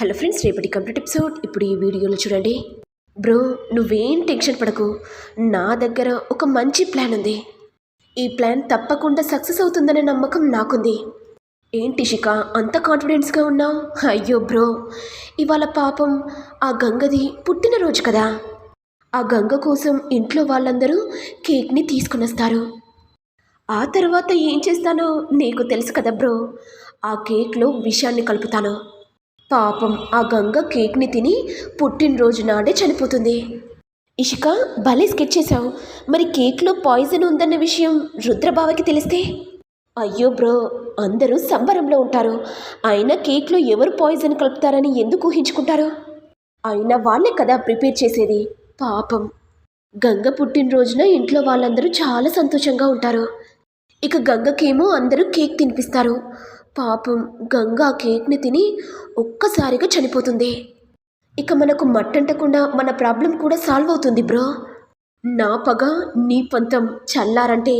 Hello friends రేపటి complete episode. ఇప్పుడు ఈ వీడియోలో చూడండి. బ్రో నువ్వేం టెన్షన్ పడకు. నా దగ్గర ఒక మంచి ప్లాన్ ఉంది. ఈ ప్లాన్ తప్పకుండా సక్సెస్ అవుతుందనే నమ్మకం నాకుంది. ఏంటి శిఖ అంత కాన్ఫిడెన్స్గా ఉన్నావు? అయ్యో బ్రో ఇవాళ పాపం ఆ గంగది పుట్టినరోజు కదా. ఆ గంగ కోసం ఇంట్లో వాళ్ళందరూ కేక్ని తీసుకుని వస్తారు ఆ తర్వాత ఏం చేస్తానో నీకు తెలుసు కదా బ్రో. ఆ కేక్లో విషయాన్ని కలుపుతాను. పాపం ఆ గంగ కేక్ని తిని పుట్టినరోజు నాడే చనిపోతుంది. ఇషిక భలే స్కెచ్ చేశావు. మరి కేక్లో పాయిజన్ ఉందన్న విషయం రుద్రబావకి తెలిస్తే? అయ్యో బ్రో అందరూ సంబరంలో ఉంటారు. అయినా కేక్లో ఎవరు పాయిజన్ కలుపుతారని ఎందుకు ఊహించుకుంటారు? అయినా వాళ్ళే కదా ప్రిపేర్ చేసేది. పాపం. గంగ పుట్టినరోజున ఇంట్లో వాళ్ళందరూ చాలా సంతోషంగా ఉంటారు. ఇక గంగకేమో అందరూ కేక్ తినిపిస్తారు. పాపం గంగా కేక్ని తిని ఒక్కసారిగా చనిపోతుంది. ఇక మనకు మట్టంటకుండా మన ప్రాబ్లం కూడా సాల్వ్ అవుతుంది బ్రో. నా పగ నీ పంతం చల్లారంటే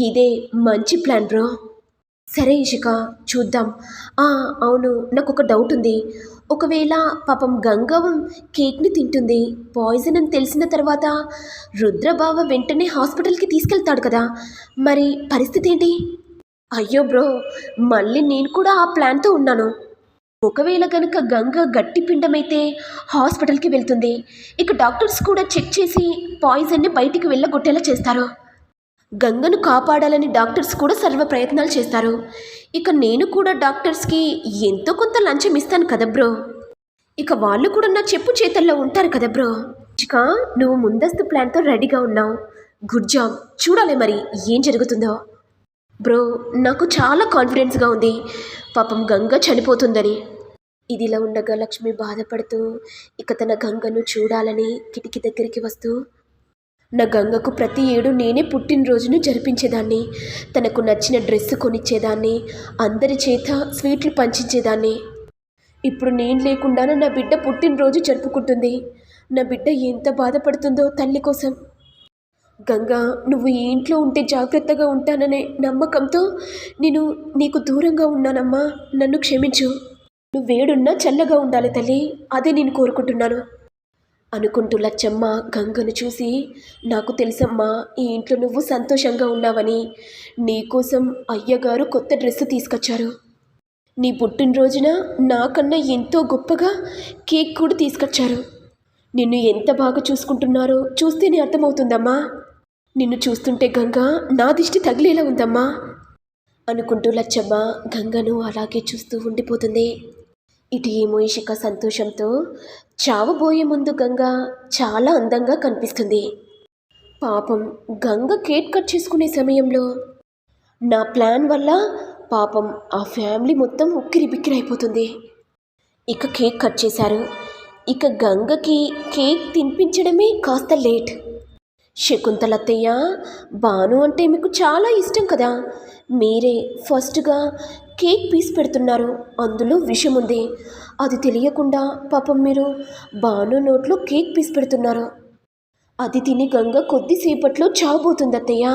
ఇదే మంచి ప్లాన్ బ్రో. సరే ఇషిక చూద్దాం. ఆ, అవును నాకు ఒక డౌట్ ఉంది. ఒకవేళ పాపం గంగవం కేక్ని తింటుంది పాయిజన్ అని తెలిసిన తర్వాత రుద్రబావ వెంటనే హాస్పిటల్కి తీసుకెళ్తాడు కదా. మరి పరిస్థితి ఏంటి? అయ్యో బ్రో మళ్ళీ నేను కూడా ఆ ప్లాన్తో ఉన్నాను. ఒకవేళ కనుక గంగ గట్టి పిండమైతే హాస్పిటల్కి వెళ్తుంది. ఇక డాక్టర్స్ కూడా చెక్ చేసి పాయిజన్ని బయటికి వెళ్ళగొట్టేలా చేస్తారు. గంగను కాపాడాలని డాక్టర్స్ కూడా సర్వ ప్రయత్నాలు చేస్తారు. ఇక నేను కూడా డాక్టర్స్కి ఎంతో కొంత లంచం ఇస్తాను కదా బ్రో. ఇక వాళ్ళు కూడా నా చెప్పు చేతల్లో ఉంటారు కదా బ్రో. ఇక నువ్వు ముందస్తు ప్లాన్తో రెడీగా ఉన్నావు. Good job. చూడాలి మరి ఏం జరుగుతుందో. బ్రో నాకు చాలా కాన్ఫిడెన్స్గా ఉంది. పాపం గంగ చనిపోతుందని. ఇదిలా ఉండగా లక్ష్మి బాధపడుతూ ఇక తన గంగను చూడాలని కిటికీ దగ్గరికి వస్తూ నా గంగకు ప్రతి ఏడు నేనే పుట్టినరోజును జరిపించేదాన్ని. తనకు నచ్చిన డ్రెస్ కొనిచ్చేదాన్ని. అందరి చేత స్వీట్లు పంచించేదాన్ని. ఇప్పుడు నేను లేకుండానే నా బిడ్డ పుట్టినరోజు జరుపుకుంటుంది. నా బిడ్డ ఎంత బాధపడుతుందో తల్లి కోసం. గంగా నువ్వు ఈ ఇంట్లో ఉంటే జాగ్రత్తగా ఉంటాననే నమ్మకంతో నేను నీకు దూరంగా ఉన్నానమ్మా. నన్ను క్షమించు. నువ్వు వేడున్నా చల్లగా ఉండాలి తల్లి. అదే నేను కోరుకుంటున్నాను. అనుకుంటూ లచ్చమ్మ గంగను చూసి నాకు తెలుసమ్మా ఈ ఇంట్లో నువ్వు సంతోషంగా ఉన్నావని. నీకోసం అయ్యగారు కొత్త డ్రెస్ తీసుకొచ్చారు. నీ పుట్టినరోజున నాకన్నా ఎంతో గొప్పగా కేక్ కూడా తీసుకొచ్చారు. నిన్ను ఎంత బాగా చూసుకుంటున్నారో చూస్తేనే అర్థమవుతుందమ్మా. నిన్ను చూస్తుంటే గంగ నా దిష్టి తగిలేలా ఉందమ్మా అనుకుంటూ లచ్చమ్మ గంగను అలాగే చూస్తూ ఉండిపోతుంది. ఇటు ఏమో ఇషిక సంతోషంతో చావబోయే ముందు గంగ చాలా అందంగా కనిపిస్తుంది. పాపం గంగ కేక్ కట్ చేసుకునే సమయంలో నా ప్లాన్ వల్ల పాపం ఆ ఫ్యామిలీ మొత్తం ఉక్కిరి బిక్కిరి అయిపోతుంది. ఇక కేక్ కట్ చేశారు. ఇక గంగకి కేక్ తినిపించడమే కాస్త లేట్. శకుంతలత్తయ్య భాను అంటే మీకు చాలా ఇష్టం కదా? మీరే ఫస్ట్గా కేక్ పీస్ పెడుతున్నారు. అందులో విషం ఉంది. అది తెలియకుండా పాపం మీరు భాను నోట్లో కేక్ పీస్ పెడుతున్నారు. అది తిని గంగ కొద్దిసేపట్లో చావబోతుంది అత్తయ్య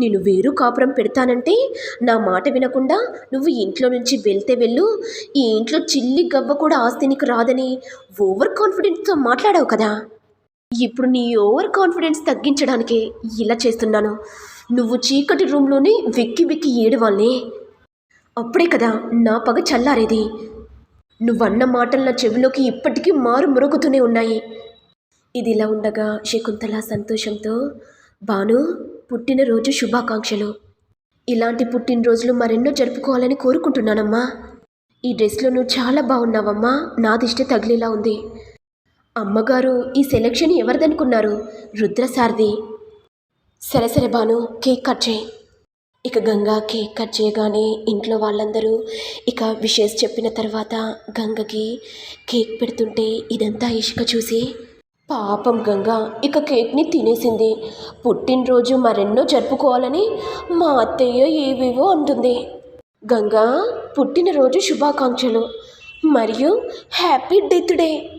నేను వేరు కాపురం పెడతానంటే నా మాట వినకుండా నువ్వు ఇంట్లో నుంచి వెళ్తే వెళ్ళు. ఈ ఇంట్లో చిల్లి గవ్వ కూడా ఆస్తి నీకు రాదని ఓవర్ కాన్ఫిడెన్స్తో మాట్లాడావు కదా? ఇప్పుడు నీ ఓవర్ కాన్ఫిడెన్స్ తగ్గించడానికి ఇలా చేస్తున్నాను. నువ్వు చీకటి రూమ్లోనే వెక్కి వెక్కి ఏడవాళ్ళే అప్పుడే కదా నా పగ చల్లారేది. నువ్వన్న మాటలు నా చెవిలోకి ఇప్పటికీ మారు మురుగుతూనే ఉన్నాయి. ఇది ఇలా ఉండగా శకుంతల సంతోషంతో భాను పుట్టినరోజు శుభాకాంక్షలు. ఇలాంటి పుట్టినరోజులు మరెన్నో జరుపుకోవాలని కోరుకుంటున్నానమ్మా. ఈ డ్రెస్లో నువ్వు చాలా బాగున్నావమ్మా. నా దిష్టి తగిలేలా ఉంది. అమ్మగారు ఈ సెలక్షన్ ఎవరిదనుకున్నారు? రుద్రసార్ది సరే సరే కేక్ కట్ చేయి. ఇక గంగా కేక్ కట్ చేయగానే ఇంట్లో వాళ్ళందరూ ఇక విషెస్ చెప్పిన తర్వాత గంగకి కేక్ పెడుతుంటే ఇదంతా ఇసుక చూసి పాపం గంగ ఇక కేక్ని తినేసింది. పుట్టినరోజు మరెన్నో జరుపుకోవాలని మా అత్తయ్య ఏవేవో అంటుంది. గంగా పుట్టినరోజు శుభాకాంక్షలు. మరియు హ్యాపీ డెత్ డే.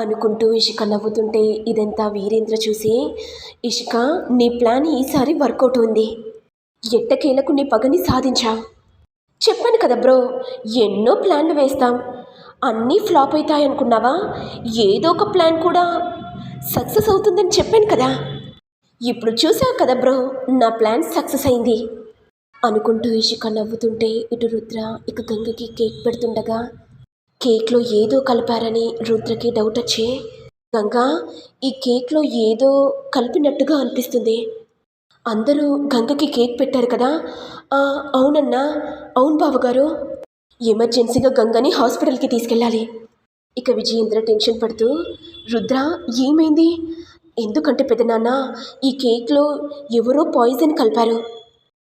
అనుకుంటూ ఇషిక నవ్వుతుంటే ఇదంతా వీరేంద్ర చూసి ఇషిక నీ ప్లాన్ ఈసారి వర్కౌట్ ఉంది. ఎట్టకేలకు నీ పగని సాధించావు చెప్పాను కదా బ్రో ఎన్నో ప్లాన్లు వేస్తాం. అన్నీ ఫ్లాప్ అవుతాయి అనుకున్నావా? ఏదో ఒక ప్లాన్ కూడా సక్సెస్ అవుతుందని చెప్పాను కదా. ఇప్పుడు చూసావు కదా బ్రో నా ప్లాన్ సక్సెస్ అయింది. అనుకుంటూ ఇషిక నవ్వుతుంటే ఇటు రుద్ర ఇక గంగకి కేక్ పెడుతుండగా కేక్లో ఏదో కలిపారని రుద్రకి డౌట్ వచ్చే? గంగా ఈ కేక్లో ఏదో కలిపినట్టుగా అనిపిస్తుంది. అందరూ గంగకి కేక్ పెట్టారు కదా? "ఆ, అవునన్నా. అవును బావగారు. ఎమర్జెన్సీగా గంగని హాస్పిటల్కి తీసుకెళ్ళాలి. ఇక విజయేంద్ర టెన్షన్ పడుతూ రుద్ర ఏమైంది? ఎందుకంటే పెద్దనాన్న ఈ కేక్లో ఎవరో పాయిజన్ కలిపారు.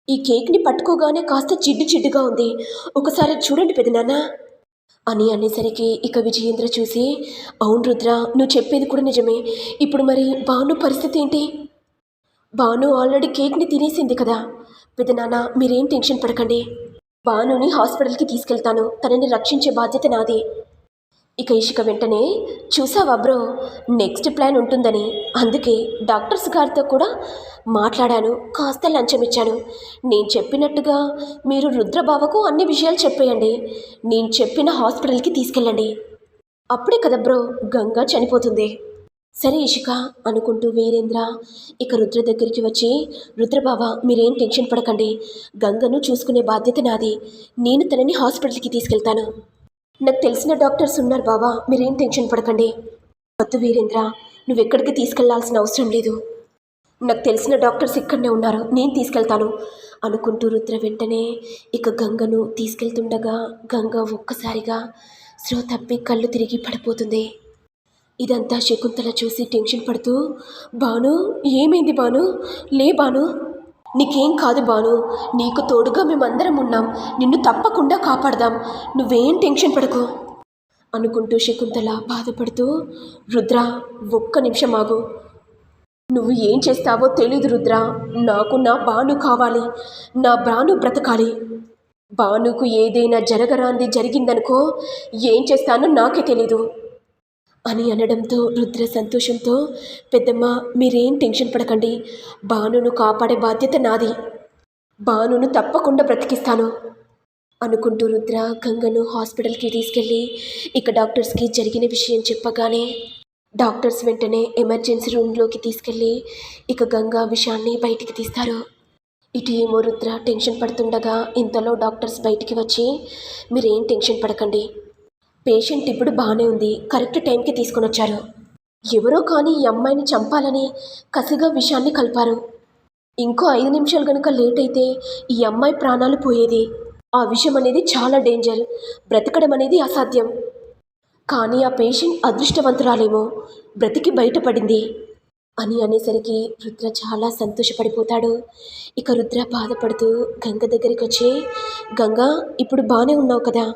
ఈ కేక్ని పట్టుకోగానే కాస్త చిడ్డు చిడ్డుగా ఉంది. ఒకసారి చూడండి పెద్దనాన్న అని అనేసరికి ఇక విజయేంద్ర చూసి అవును రుద్ర నువ్వు చెప్పేది కూడా నిజమే. ఇప్పుడు మరి భాను పరిస్థితి ఏంటి? భాను ఆల్రెడీ కేక్ని తినేసింది కదా. పెద్దనాన్న మీరేం టెన్షన్ పడకండి. భానుని హాస్పిటల్కి తీసుకెళ్తాను. తనని రక్షించే బాధ్యత నాది. ఇక ఇషిక వెంటనే చూసావా బ్రో నెక్స్ట్ ప్లాన్ ఉంటుందని. అందుకే డాక్టర్స్ గారితో కూడా మాట్లాడాను కాస్త లంచం ఇచ్చాను. నేను చెప్పినట్టుగా మీరు రుద్రబావకు అన్ని విషయాలు చెప్పేయండి. నేను చెప్పిన హాస్పిటల్కి తీసుకెళ్ళండి. అప్పుడే కదా బ్రో గంగా చనిపోతుంది. సరే ఇషిక అనుకుంటూ వీరేంద్ర ఇక రుద్ర దగ్గరికి వచ్చి రుద్రబావ మీరేం టెన్షన్ పడకండి. గంగను చూసుకునే బాధ్యత నాది. నేను తనని హాస్పిటల్కి తీసుకెళ్తాను. నాకు తెలిసిన డాక్టర్స్ ఉన్నారు బావా. మీరేం టెన్షన్ పడకండి. వద్దు వీరేంద్ర నువ్వెక్కడికి తీసుకెళ్ళాల్సిన అవసరం లేదు. నాకు తెలిసిన డాక్టర్స్ ఇక్కడనే ఉన్నారు. నేను తీసుకెళ్తాను. అనుకుంటూ రుద్ర వెంటనే ఇక గంగను తీసుకెళ్తుండగా గంగ ఒక్కసారిగా శ్రో తప్పి కళ్ళు తిరిగి పడిపోతుంది. ఇదంతా శకుంతల చూసి టెన్షన్ పడుతూ బాను ఏమైంది బాను? లే బాను నీకేం కాదు బాను. నీకు తోడుగా మేమందరం ఉన్నాం. నిన్ను తప్పకుండా కాపాడదాం. నువ్వేం టెన్షన్ పడకు. అనుకుంటూ శకుంతల బాధపడుతూ రుద్ర ఒక్క నిమిషం ఆగు. నువ్వు ఏం చేస్తావో తెలీదు రుద్ర. నాకు నా బాను కావాలి. నా బాను బ్రతకాలి. బానుకు ఏదైనా జరగరాంది జరిగిందనుకో ఏం చేస్తానో నాకే తెలీదు. అని అనడంతో రుద్ర సంతోషంతో పెద్దమ్మ మీరేం టెన్షన్ పడకండి. బానును కాపాడే బాధ్యత నాది. బానును తప్పకుండా బ్రతికిస్తాను. అనుకుంటూ రుద్ర గంగను హాస్పిటల్కి తీసుకెళ్ళి ఇక డాక్టర్స్కి జరిగిన విషయం చెప్పగానే డాక్టర్స్ వెంటనే ఎమర్జెన్సీ రూమ్లోకి తీసుకెళ్ళి ఇక గంగా విషయాన్ని బయటికి తీస్తారు. ఇటు ఏమో రుద్ర టెన్షన్ పడుతుండగా ఇంతలో డాక్టర్స్ బయటికి వచ్చి మీరేం టెన్షన్ పడకండి. పేషెంట్ ఇప్పుడు బాగానే ఉంది. కరెక్ట్ టైంకి తీసుకొని వచ్చారు. ఎవరో కానీ ఈ అమ్మాయిని చంపాలని కసిగా విషయాన్ని కలిపారు. ఇంకో ఐదు నిమిషాలు కనుక లేట్ అయితే ఈ అమ్మాయి ప్రాణాలు పోయేది. ఆ విషయం అనేది చాలా డేంజర్. బ్రతకడం అనేది అసాధ్యం. కానీ ఆ పేషెంట్ అదృష్టవంతురాలేమో. బ్రతికి బయటపడింది. అని అనేసరికి రుద్ర చాలా సంతోషపడిపోతాడు. ఇక రుద్ర బాధపడుతూ గంగ దగ్గరికి వచ్చి గంగా ఇప్పుడు బాగానే ఉన్నావు కదా.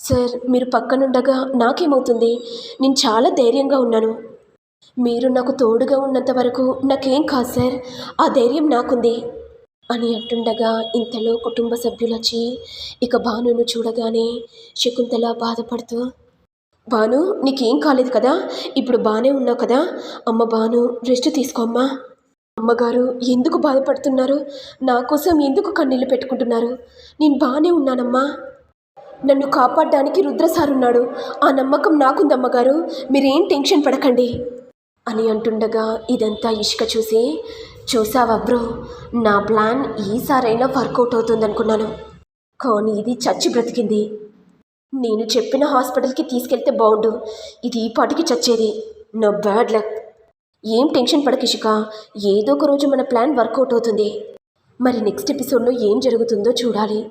సార్ మీరు పక్కనుండగా నాకేమవుతుంది? నేను చాలా ధైర్యంగా ఉన్నాను. మీరు నాకు తోడుగా ఉన్నంత వరకు నాకేం కాదు సార్. ఆ ధైర్యం నాకుంది. అని అంటుండగా ఇంతలో కుటుంబ సభ్యులు వచ్చి ఇక భానును చూడగానే శకుంతల బాధపడుతూ భాను నీకేం కాలేదు కదా? ఇప్పుడు బాగానే ఉన్నావు కదా? అమ్మ భాను రెస్ట్ తీసుకోమ్మా అమ్మగారు ఎందుకు బాధపడుతున్నారు? నా కోసం ఎందుకు కన్నీళ్ళు పెట్టుకుంటున్నారు? నేను బాగానే ఉన్నానమ్మా. నన్ను కాపాడడానికి రుద్ర సార్ ఉన్నాడు ఆ నమ్మకం నాకుందమ్మగారు. మీరేం టెన్షన్ పడకండి. అని అంటుండగా ఇదంతా ఇష్క చూసి చూసావా బ్రో నా ప్లాన్ ఈసారైనా వర్కౌట్ అవుతుందనుకున్నాను. కానీ ఇది చచ్చి బ్రతికింది. నేను చెప్పిన హాస్పిటల్కి తీసుకెళ్తే బాగుండు. ఇది ఈ పాటికి చచ్చేది. నా బ్యాడ్ లక్. ఏం టెన్షన్ పడక ఇషిక. ఏదో ఒక రోజు మన ప్లాన్ వర్కౌట్ అవుతుంది. మరి నెక్స్ట్ ఎపిసోడ్లో ఏం జరుగుతుందో చూడాలి.